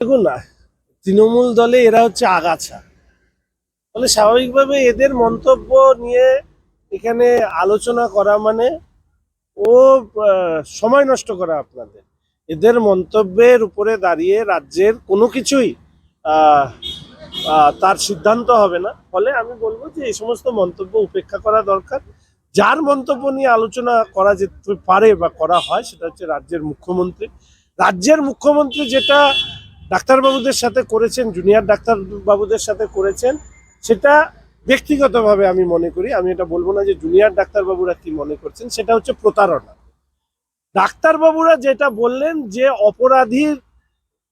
দেখুন না, তৃণমূল দলে এরা হচ্ছে আগাছা। ফলে স্বাভাবিকভাবে এদের মন্তব্য নিয়ে এখানে আলোচনা করা মানে ও সময় নষ্ট করা আপনাদের। এদের মন্তব্যের উপরে দাঁড়িয়ে রাজ্যের কোনো কিছুই তার সিদ্ধান্ত হবে না। ফলে আমি বলব যে এই সমস্ত মন্তব্য উপেক্ষা করা দরকার। যার মন্তব্য নিয়ে আলোচনা করা যেতে পারে বা করা হয়, সেটা হচ্ছে রাজ্যের মুখ্যমন্ত্রী। রাজ্যের মুখ্যমন্ত্রী যেটা ডাক্তারবাবুদের সাথে করেছেন জুনিয়র ডাক্তারবাবুদের সাথে করেছেন। সেটা ব্যক্তিগতভাবে আমি মনে করি, আমি এটা বলব না যে জুনিয়র ডাক্তারবাবুরা কি মনে করছেন, সেটা হচ্ছে প্রতারণা। ডাক্তারবাবুরা যেটা বললেন যে অপরাধীর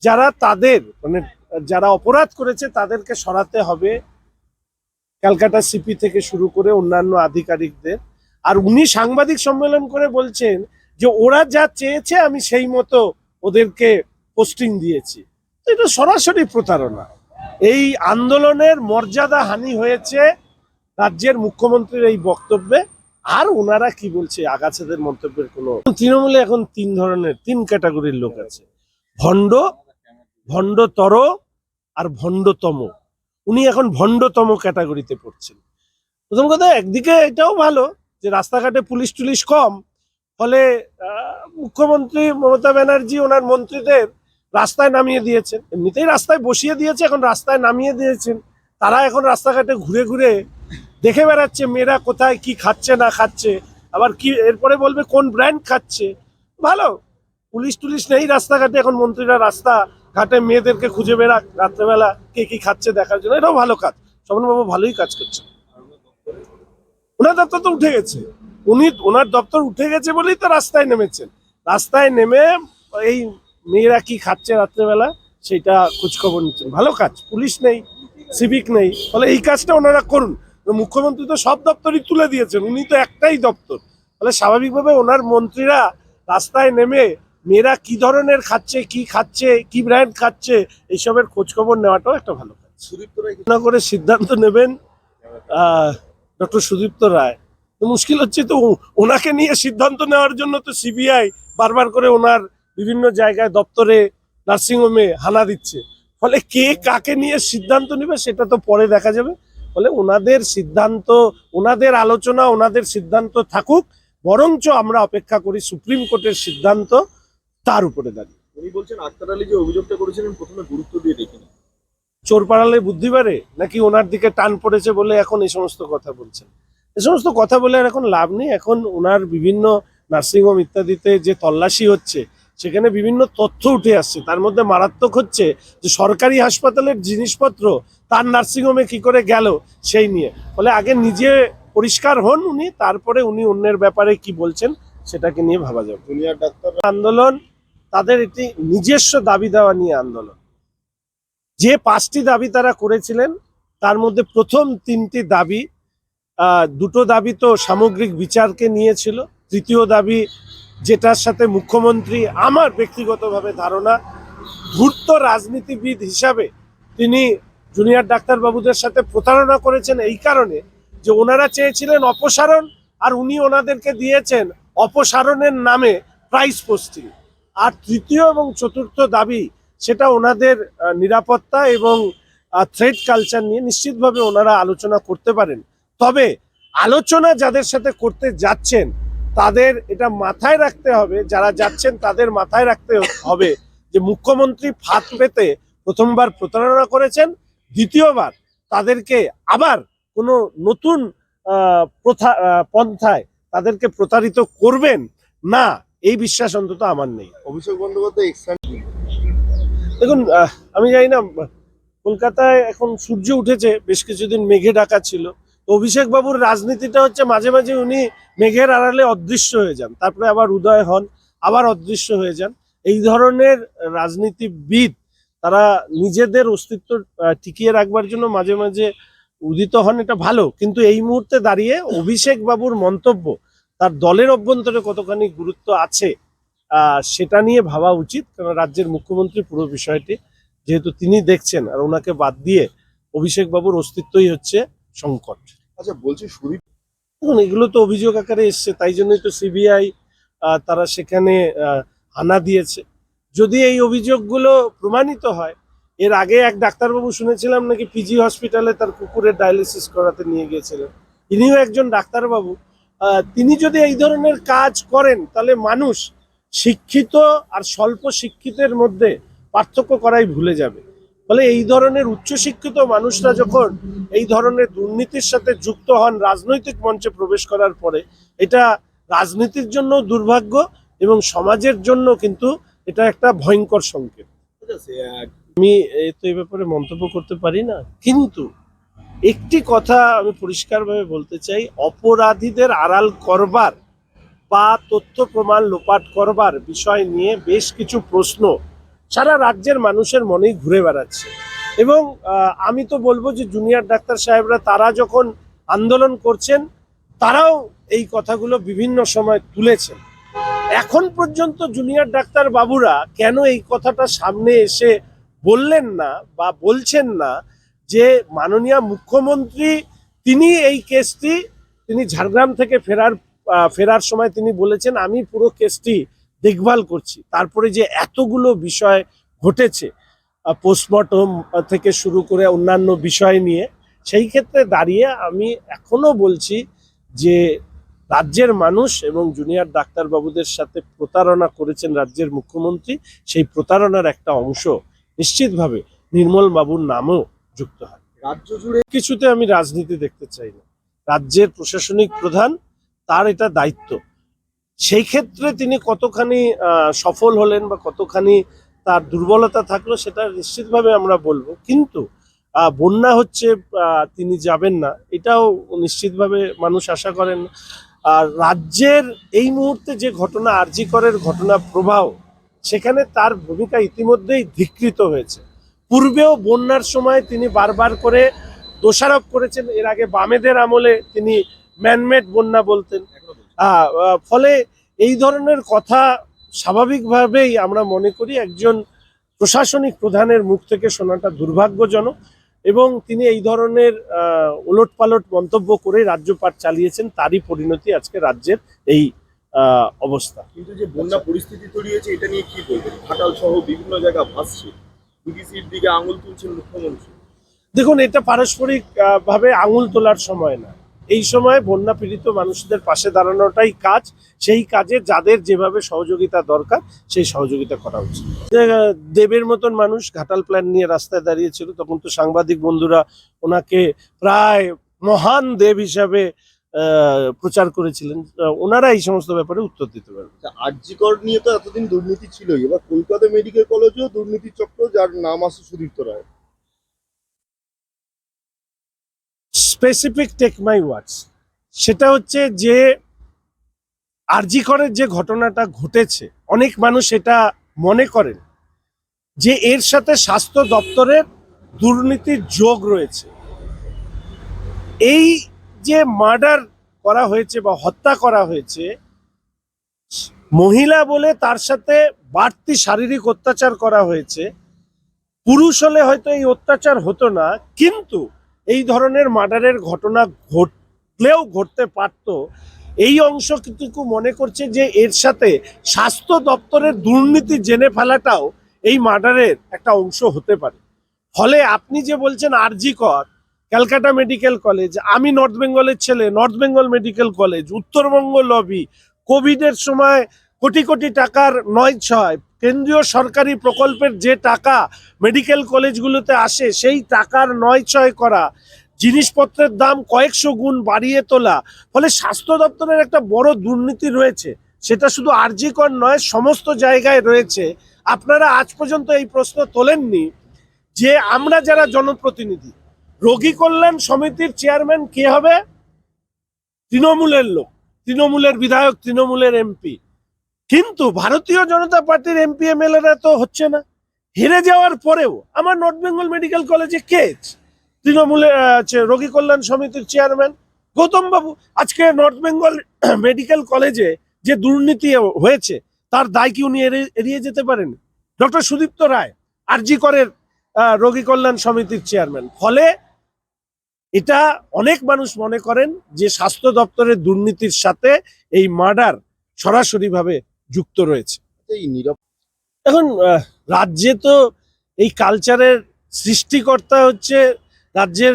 যারা তাদের মানে যারা অপরাধ করেছে তাদেরকে সরাতে হবে, ক্যালকাটা সিপি থেকে শুরু করে অন্যান্য আধিকারিকদের। আর উনি সাংবাদিক সম্মেলন করে বলছেন যে ওরা যা চেয়েছে আমি সেই মতো ওদেরকে পোস্টিং দিয়েছি। এটা সরাসরি প্রতারণা। এই আন্দোলনের মর্যাদা হানি হয়েছে রাজ্যের মুখ্যমন্ত্রীর এই বক্তব্যে। আর ওনারা কি বলছে, আগাছাদের মন্তব্যের কোনো তৃণমূলে এখন তিন ধরনের, তিন ক্যাটাগরির লোক আছে। ভণ্ড, ভণ্ডতর আর ভণ্ডতম। উনি এখন ভণ্ডতম ক্যাটাগরিতে পড়ছেন। প্রথম কথা, একদিকে এটাও ভালো যে রাস্তাঘাটে পুলিশ টুলিশ কম। ফলে মুখ্যমন্ত্রী মমতা ব্যানার্জি, ওনার মন্ত্রীদের রাস্তায় নামিয়ে দিয়েছেন। এমনিতেই রাস্তায় বসিয়ে দিয়েছে, এখন রাস্তায় নামিয়ে দিয়েছেন। তারা এখন রাস্তাঘাটে ঘুরে ঘুরে দেখে বেড়াচ্ছে মেয়েরা কোথায়, কি খাচ্ছে, না খাচ্ছে, আবার কি এরপরে বলবে কোন ব্র্যান্ড খাচ্ছে। ভালো, পুলিশ টুলিশ নেই রাস্তাঘাটে, এখন মন্ত্রীরা রাস্তা ঘাটে মেয়েদেরকে খুঁজে বেড়াক রাত্রেবেলা কে কি খাচ্ছে দেখার জন্য। এটাও ভালো কাজ, স্বপ্নবাবু ভালোই কাজ করছে ওনার দপ্তর তো উঠে গেছে। উনি, ওনার দপ্তর উঠে গেছে বলেই তো রাস্তায় নেমেছেন। রাস্তায় নেমে এই মেয়েরা কি খাচ্ছে রাত্রেবেলা, সেটা খোঁজখবর নিচ্ছেন ভালো কাজ, পুলিশ নেই সিভিক নেই, ফলে এই কাজটা ওনারা করুন। মুখ্যমন্ত্রী তো সব দপ্তরই তুলে দিয়েছেন, উনি তো একটাই দপ্তর। ফলে স্বাভাবিকভাবে ওনার মন্ত্রীরা রাস্তায় নেমে মেয়েরা কি ধরনের খাচ্ছে, কি খাচ্ছে, কি ব্র্যান্ড খাচ্ছে, এইসবের খোঁজখবর নেওয়াটাও একটা ভালো কাজ। সুদীপ্ত রায় করে সিদ্ধান্ত নেবেন ডক্টর সুদীপ্ত রায়। তো মুশকিল হচ্ছে তো ওনাকে নিয়ে সিদ্ধান্ত নেওয়ার জন্য তো সিবিআই বারবার করে ওনার বিভিন্ন জায়গায় দপ্তরে নার্সিংহোমে হানা দিচ্ছে। ফলে কে কাকে নিয়ে সিদ্ধান্ত নেবে সেটা তো পরে দেখা যাবে। ফলে ওনাদের সিদ্ধান্ত ওনাদের আলোচনা ওনাদের সিদ্ধান্ত থাকুক বরঞ্চ আমরা অপেক্ষা করি সুপ্রিম কোর্টের সিদ্ধান্ত তার উপরে দাঁড়িয়ে। উনি বলছেন আক্তার আলী যে অভিযোগটা করেছিলেন প্রথমে গুরুত্ব দিয়ে দেখিনি চোর পাড়ালে বুদ্ধি বাড়ে? নাকি ওনার দিকে টান পড়েছে বলে এখন এই সমস্ত কথা বলছেন? এই সমস্ত কথা বলে আর এখন লাভ নেই। এখন ওনার বিভিন্ন নার্সিংহোম ইত্যাদিতে যে তল্লাশি হচ্ছে সেখানে বিভিন্ন তথ্য উঠে আসছে। তার মধ্যে মারাত্মক হচ্ছে যে সরকারি হাসপাতালের জিনিসপত্র তার নার্সিংহোমে কি করে গেল সেই নিয়ে। ফলে আগে নিজে পরিষ্কার হন উনি তারপরে উনি অন্যের ব্যাপারে কি বলছেন সেটাকে নিয়ে ভাবা যাবে। জুনিয়র ডাক্তার আন্দোলন তাদের একটি নিজস্ব দাবি দেওয়া নিয়ে আন্দোলন। যে পাঁচটি দাবি তারা করেছিলেন তার মধ্যে প্রথম তিনটি দাবি আহ, দুটো দাবি তো সামগ্রিক বিচারকে নিয়েছিল তৃতীয় দাবি যেটার সাথে মুখ্যমন্ত্রী আমার ব্যক্তিগতভাবে ধারণা, ধূর্ত রাজনীতিবিদ হিসাবে তিনি জুনিয়র ডাক্তারবাবুদের সাথে প্রতারণা করেছেন এই কারণে যে ওনারা চেয়েছিলেন অপসারণ আর উনি ওনাদেরকে দিয়েছেন অপসারণের নামে প্রাইস পোস্টিং আর তৃতীয় এবং চতুর্থ দাবি, সেটা ওনাদের নিরাপত্তা এবং থ্রেড কালচার নিয়ে নিশ্চিতভাবে ওনারা আলোচনা করতে পারেন। তবে আলোচনা যাদের সাথে করতে যাচ্ছেন তাদের এটা মাথায় রাখতে হবে যারা যাচ্ছেন তাদের মাথায় রাখতে হবে যে মুখ্যমন্ত্রী ফাঁদ পেতে প্রথমবার প্রতারণা করেছেন দ্বিতীয়বার তাদেরকে আবার কোনো নতুন প্রথা পন্থায় তাদেরকে প্রতারিত করবেন না এই বিশ্বাস অন্তত আমার নেই। অভিষেক বন্দ্যোপাধ্যায় দেখুন আমি জানি না কলকাতায় এখন সূর্য উঠেছে বেশ কিছুদিন মেঘে ঢাকা ছিল। অভিষেক বাবুর রাজনীতিটা হচ্ছে মাঝে মাঝে উনি মেঘের আড়ালে অদৃশ্য হয়ে যান। তারপরে আবার উদয় হন, আবার অদৃশ্য হয়ে যান। এই ধরনের রাজনীতিবিদ তারা নিজেদের অস্তিত্ব টিকিয়ে রাখবার জন্য মাঝে মাঝে উদিত হন, এটা ভালো। কিন্তু এই মুহূর্তে দাঁড়িয়ে অভিষেক বাবুর মন্তব্য, তার দলের অভ্যন্তরে কতখানি গুরুত্ব আছে সেটা নিয়ে ভাবা উচিত। কারণ রাজ্যের মুখ্যমন্ত্রী পুরো বিষয়টি যেহেতু তিনি দেখছেন, আর ওনাকে বাদ দিয়ে অভিষেক বাবুর অস্তিত্বই হচ্ছে সংকট। আচ্ছা বলছি সুদীপ এগুলো তো অভিযোগ আকারে এসছে, তাই জন্যই তো সিবিআই তারা সেখানে হানা দিয়েছে। যদি এই অভিযোগগুলো প্রমাণিত হয়, এর আগে এক ডাক্তারবাবু শুনেছিলাম নাকি পিজি হসপিটালে তার কুকুরের ডায়ালিসিস করাতে নিয়ে গিয়েছিলেন। ইনিও একজন ডাক্তারবাবু। তিনি যদি এই ধরনের কাজ করেন, তাহলে মানুষ শিক্ষিত আর স্বল্প শিক্ষিতের মধ্যে পার্থক্য করাই ভুলে যাবে। ফলে এই ধরনের উচ্চশিক্ষিত মানুষরা যখন এই ধরনের দুর্নীতির সাথে যুক্ত হন রাজনৈতিক মঞ্চে প্রবেশ করার পরে এটা রাজনীতির জন্য দুর্ভাগ্য এবং সমাজের জন্য কিন্তু এটা একটা ভয়ঙ্কর সংকেত। ঠিক আছে আমি তো এই ব্যাপারে মন্তব্য করতে পারি না কিন্তু একটি কথা আমি পরিষ্কারভাবে বলতে চাই অপরাধীদের আড়াল করবার বা তথ্য প্রমাণ লোপাট করবার বিষয় নিয়ে বেশ কিছু প্রশ্ন সারা রাজ্যের মানুষের মনেই ঘুরে বেড়াচ্ছে। এবং আমি তো বলব যে জুনিয়র ডাক্তার সাহেবরা তারা যখন আন্দোলন করছেন, তারাও এই কথাগুলো বিভিন্ন সময় তুলেছেন। এখন পর্যন্ত জুনিয়র ডাক্তার বাবুরা কেন এই কথাটা সামনে এসে বললেন না বা বলছেন না যে মাননীয় মুখ্যমন্ত্রী তিনি এই কেসটি তিনি ঝাড়গ্রাম থেকে ফেরার ফেরার সময় তিনি বলেছেন, আমি পুরো কেসটি দেখভাল করছি। তারপরে যে এতগুলো বিষয় ঘটেছে পোস্টমর্টম থেকে শুরু করে অন্যান্য বিষয় নিয়ে সেই ক্ষেত্রে দাঁড়িয়ে আমি এখনও বলছি যে রাজ্যের মানুষ এবং জুনিয়র ডাক্তারবাবুদের সাথে প্রতারণা করেছেন রাজ্যের মুখ্যমন্ত্রী সেই প্রতারণার একটা অংশ নিশ্চিতভাবে নির্মল বাবুর নামও যুক্ত হয়। রাজ্য জুড়ে কিছুতে আমি রাজনীতি দেখতে চাই না। রাজ্যের প্রশাসনিক প্রধান তার এটা দায়িত্ব। সেই ক্ষেত্রে তিনি কতখানি সফল হলেন বা কতখানি তার দুর্বলতা থাকল সেটা নিশ্চিতভাবে আমরা বলব। কিন্তু বন্যা হচ্ছে তিনি যাবেন না। এটাও নিশ্চিতভাবে মানুষ আশা করেন। আর রাজ্যের এই মুহূর্তে যে ঘটনা, আরজিকরের ঘটনা প্রবাহ, সেখানে তার ভূমিকা ইতিমধ্যেই ধিকৃত হয়েছে। পূর্বেও বন্যার সময় তিনি বারবার করে দোষারোপ করেছেন। এর আগে বামেদের আমলে তিনি ম্যানমেড বন্যা বলতেন। ফলে এই ধরনের কথা স্বাভাবিকভাবেই আমরা মনে করি একজন প্রশাসনিক প্রধানের মুখ থেকে শোনাটা দুর্ভাগ্যজনক এবং তিনি এই ধরনের ওলটপালট মন্তব্য করে রাজ্যপাট চালিয়েছেন তারই পরিণতি আজকে রাজ্যের এই আহ, অবস্থা। কিন্তু যে বন্যা পরিস্থিতি তৈরি হয়েছে এটা নিয়ে কি বলবেন? ঘাটাল সহ বিভিন্ন জায়গা ভাসছে। বিবিসির দিকে আঙুল তুলছেন মুখ্যমন্ত্রী। দেখুন এটা পারস্পরিক ভাবে আঙুল তোলার সময় না। এই সময় বন্যা পীড়িত মানুষদের পাশে দাঁড়ানোটাই কাজ। সেই কাজে যাদের যেভাবে সহযোগিতা দরকার সেই সহযোগিতা করা উচিত। দেবের মতন মানুষ ঘাটাল প্ল্যান নিয়ে রাস্তায় দাঁড়িয়েছিল তখন তো সাংবাদিক বন্ধুরা ওনাকে প্রায় মহান দেব হিসাবে প্রচার করেছিলেন। ওনারা এই সমস্ত ব্যাপারে উত্তর দিতে পারবেন। আচ্ছা, আরজিকর নিয়ে তো এতদিন দুর্নীতি ছিলই। এবার কলকাতা মেডিকেল কলেজেও দুর্নীতি চক্র যার নাম আছে Sudipta Roy specific take my words সেটা হচ্ছে যে আরজি করের যে ঘটনাটা ঘটেছে, অনেক মানুষ এটা মনে করেন যে এর সাথে স্বাস্থ্য দপ্তরের দুর্নীতির যোগ রয়েছে। এই যে মার্ডার করা হয়েছে বা হত্যা করা হয়েছে, মহিলা বলে তার সাথে বাড়তি শারীরিক অত্যাচার করা হয়েছে, পুরুষ হলে হয়তো এই অত্যাচার হতো না, কিন্তু এই ধরনের মার্ডারের ঘটনা ঘটলেও ঘটতে পারত। এই অংশ কিন্তু মনে করছে যে এর সাথে স্বাস্থ্য দপ্তরের দুর্নীতি জেনে ফেলাটাও এই মার্ডারের একটা অংশ হতে পারে। ফলে আপনি যে বলছেন RG Kar, Calcutta medical college, আমি নর্থ বেঙ্গলের ছেলে, north Bengal medical college, Uttarbanga lobby, কোভিডের সময় কোটি কোটি টাকার নয় ছয় কেন্দ্রীয় সরকারি প্রকল্পের যে টাকা মেডিকেল কলেজগুলোতে আসে, সেই টাকার নয় ছয় করা, জিনিসপত্রের দাম কয়েকশো গুণ বাড়িয়ে তোলা, ফলে স্বাস্থ্য দপ্তরের একটা বড় দুর্নীতি রয়েছে। সেটা শুধু আরজিকর নয়, সমস্ত জায়গায় রয়েছে। আপনারা আজ পর্যন্ত এই প্রশ্ন তোলেননি যে আমরা যারা জনপ্রতিনিধি, রোগী কল্যাণ সমিতির চেয়ারম্যান কে হবে? তৃণমূলের লোক, তৃণমূলের বিধায়ক, তৃণমূলের এমপি। কিন্তু ভারতীয় জনতা পার্টির এমপি, এমএলএরা তো হচ্ছে না। হেরে যাওয়ার পরেও আমার নর্থ বেঙ্গল মেডিকেল কলেজে কে? তৃণমূলের রোগী কল্যাণ সমিতির চেয়ারম্যান গৌতম বাবু। আজকে নর্থ বেঙ্গল মেডিকেল কলেজে যে দুর্নীতি হয়েছে, তার দায় কি উনি এড়িয়ে- যেতে পারেন? ডক্টর সুদীপ্ত রায় আরজি করের রোগী কল্যাণ সমিতির চেয়ারম্যান ফলে এটা অনেক মানুষ মনে করেন যে স্বাস্থ্য দপ্তরের দুর্নীতির সাথে এই মার্ডার সরাসরিভাবে যুক্ত রয়েছে। এই এখন রাজ্যে তো এই কালচারের সৃষ্টিকর্তা হচ্ছে রাজ্যের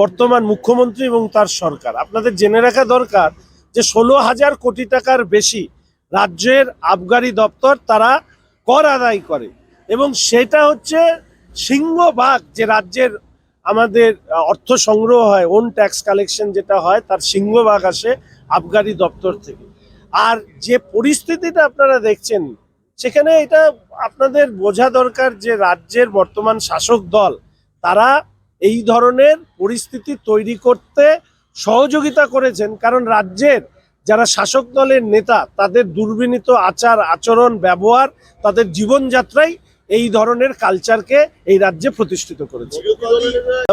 বর্তমান মুখ্যমন্ত্রী এবং তার সরকার। আপনাদের জেনে রাখা দরকার যে ষোলো হাজার কোটি টাকার বেশি রাজ্যের আবগারি দপ্তর তারা কর আদায় করে এবং সেটা হচ্ছে সিংহভাগ যে রাজ্যের আমাদের অর্থ সংগ্রহ হয় ওন ট্যাক্স কালেকশন যেটা হয় তার সিংহভাগ আসে আবগারি দপ্তর থেকে। আর যে পরিস্থিতিটা আপনারা দেখছেন, সেখানে এটা আপনাদের বোঝা দরকার যে রাজ্যের বর্তমান শাসক দল, তারা এই ধরনের পরিস্থিতি তৈরি করতে সহযোগিতা করেছেন। কারণ রাজ্যের যারা শাসক দলের নেতা, তাদের দুর্বিনীত আচার, আচরণ, ব্যবহার, তাদের জীবনযাত্রাই এই ধরনের কালচারকে এই রাজ্যে প্রতিষ্ঠিত করেছে।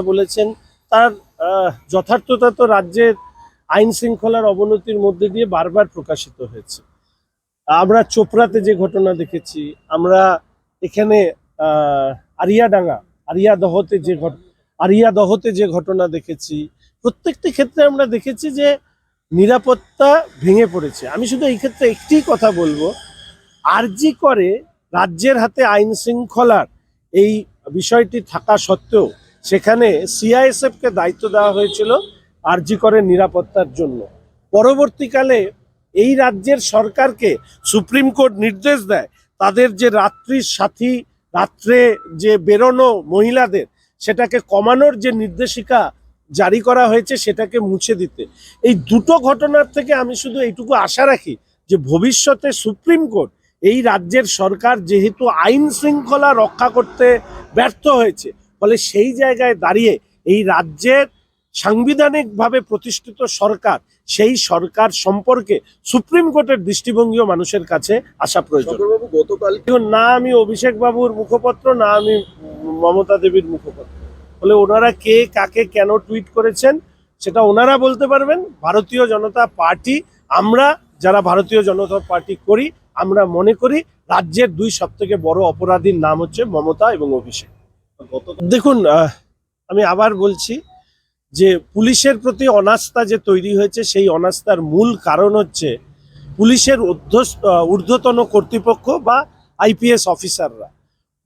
বলেছেন, তার যথার্থতা তো রাজ্যের আইন শৃঙ্খলার অবনতির মধ্যে দিয়ে বারবার প্রকাশিত হয়েছে। আমরা চোপড়াতে যে ঘটনা দেখেছি, আমরা এখানে আরিয়াডাঙ্গা, আরিয়াদহতে যে ঘট, আরিয়াদহতে যে ঘটনা দেখেছি, প্রত্যেকটি ক্ষেত্রে আমরা দেখেছি যে নিরাপত্তা ভেঙে পড়েছে। আমি শুধু এই ক্ষেত্রে একটি কথা বলব, আরজি করে রাজ্যের হাতে আইন শৃঙ্খলার এই বিষয়টি থাকা সত্ত্বেও, সেখানে সিআইএসএফকে দায়িত্ব দেওয়া হয়েছিল। আরজি করের নিরাপত্তার জন্য। পরবর্তীকালে এই রাজ্যের সরকারকে সুপ্রিম কোর্ট নির্দেশ দেয়, তাদের যে রাত্রির সাথী, রাত্রে যে বেরোনো মহিলাদের, সেটাকে কমানোর যে নির্দেশিকা জারি করা হয়েছে, সেটাকে মুছে দিতে। এই দুটো ঘটনার থেকে আমি শুধু এইটুকু আশা রাখি যে ভবিষ্যতে সুপ্রিম কোর্ট এই রাজ্যের সরকার যেহেতু আইন শৃঙ্খলা রক্ষা করতে ব্যর্থ হয়েছে, ফলে সেই জায়গায় দাঁড়িয়ে এই রাজ্যের সাংবিধানিকভাবে প্রতিষ্ঠিত সরকার সেই সরকার সম্পর্কে সুপ্রিম কোর্টের দৃষ্টিভঙ্গিও মানুষের কাছে আসা প্রয়োজন। গতকাল না আমি অভিষেক বাবুর মুখপত্র না আমি মমতা দেবীর মুখপত্র। বলে ওনারা কে কাকে কেন টুইট করেছেন সেটা ওনারা বলতে পারবেন। ভারতীয় জনতা পার্টি আমরা যারা ভারতীয় জনতা পার্টি করি আমরা মনে করি রাজ্যের দুই সব থেকে বড় অপরাধীর নাম হচ্ছে মমতা এবং অভিষেক। দেখুন আমি আবার বলছি যে পুলিশের প্রতি অনাস্থা যে তৈরি হয়েছে, সেই অনাস্থার মূল কারণ হচ্ছে পুলিশের ঊর্ধ্বতন কর্তৃপক্ষ বা আইপিএস অফিসাররা।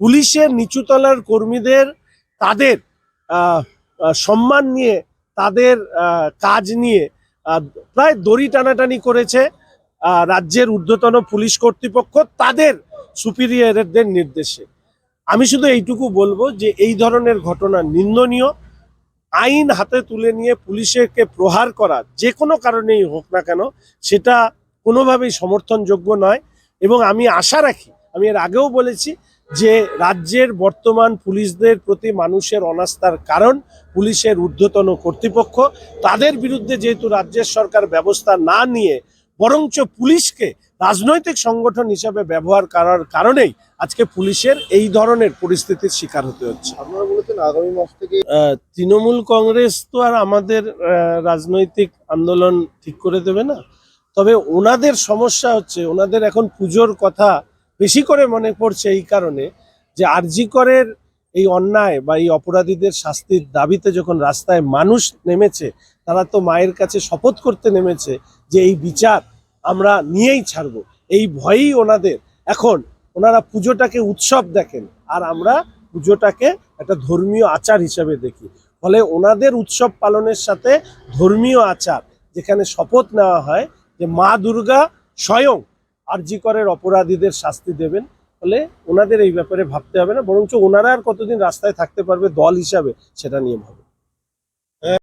পুলিশের নিচুতলার কর্মীদের তাদের সম্মান নিয়ে, তাদের কাজ নিয়ে প্রায় দড়ি টানাটানি করেছে রাজ্যের ঊর্ধ্বতন পুলিশ কর্তৃপক্ষ তাদের সুপিরিয়রদের নির্দেশে। আমি শুধু এইটুকু বলব যে এই ধরনের ঘটনা নিন্দনীয়। আইন হাতে তুলে নিয়ে পুলিশেরকে প্রহার করা যে কোনো কারণেই হোক না কেন, সেটা কোনোভাবেই সমর্থনযোগ্য নয়। এবং আমি আশা রাখি, আমি এর আগেও বলেছি যে রাজ্যের বর্তমান পুলিশদের প্রতি মানুষের অনাস্থার কারণ পুলিশের ঊর্ধ্বতন কর্তৃপক্ষ। তাদের বিরুদ্ধে যেহেতু রাজ্যের সরকার ব্যবস্থা না নিয়ে বরঞ্চ পুলিশকে রাজনৈতিক সংগঠন হিসাবে ব্যবহার করার কারণেই আজকে পুলিশের এই ধরনের পরিস্থিতির শিকার হতে হচ্ছে। আপনারা বলেছেন আগামী মাস থেকে তৃণমূল কংগ্রেস তো আর আমাদের রাজনৈতিক আন্দোলন ঠিক করে দেবে না। তবে ওনাদের সমস্যা হচ্ছে ওনাদের এখন পুজোর কথা বেশি করে মনে পড়ছে এই কারণে যে আরজি করের এই অন্যায় বা এই অপরাধীদের শাস্তির দাবিতে যখন রাস্তায় মানুষ নেমেছে তারা তো মায়ের কাছে শপথ করতে নেমেছে যে এই বিচার আমরা নিয়েই ছাড়বো। এই ভয়েই ওনাদের, এখন ওনারা পুজোটাকে উৎসব দেখেন, আর আমরা পুজোটাকে একটা ধর্মীয় আচার হিসাবে দেখি। ফলে ওনাদের উৎসব পালনের সাথে ধর্মীয় আচার, যেখানে শপথ নেওয়া হয় যে মা দুর্গা স্বয়ং আরজি করের অপরাধীদের শাস্তি দেবেন, ফলে ওনাদের এই ব্যাপারে ভাবতে হবে না, বরঞ্চ ওনারা আর কতদিন রাস্তায় থাকতে পারবে দল হিসাবে, সেটা নিয়ে ভাবে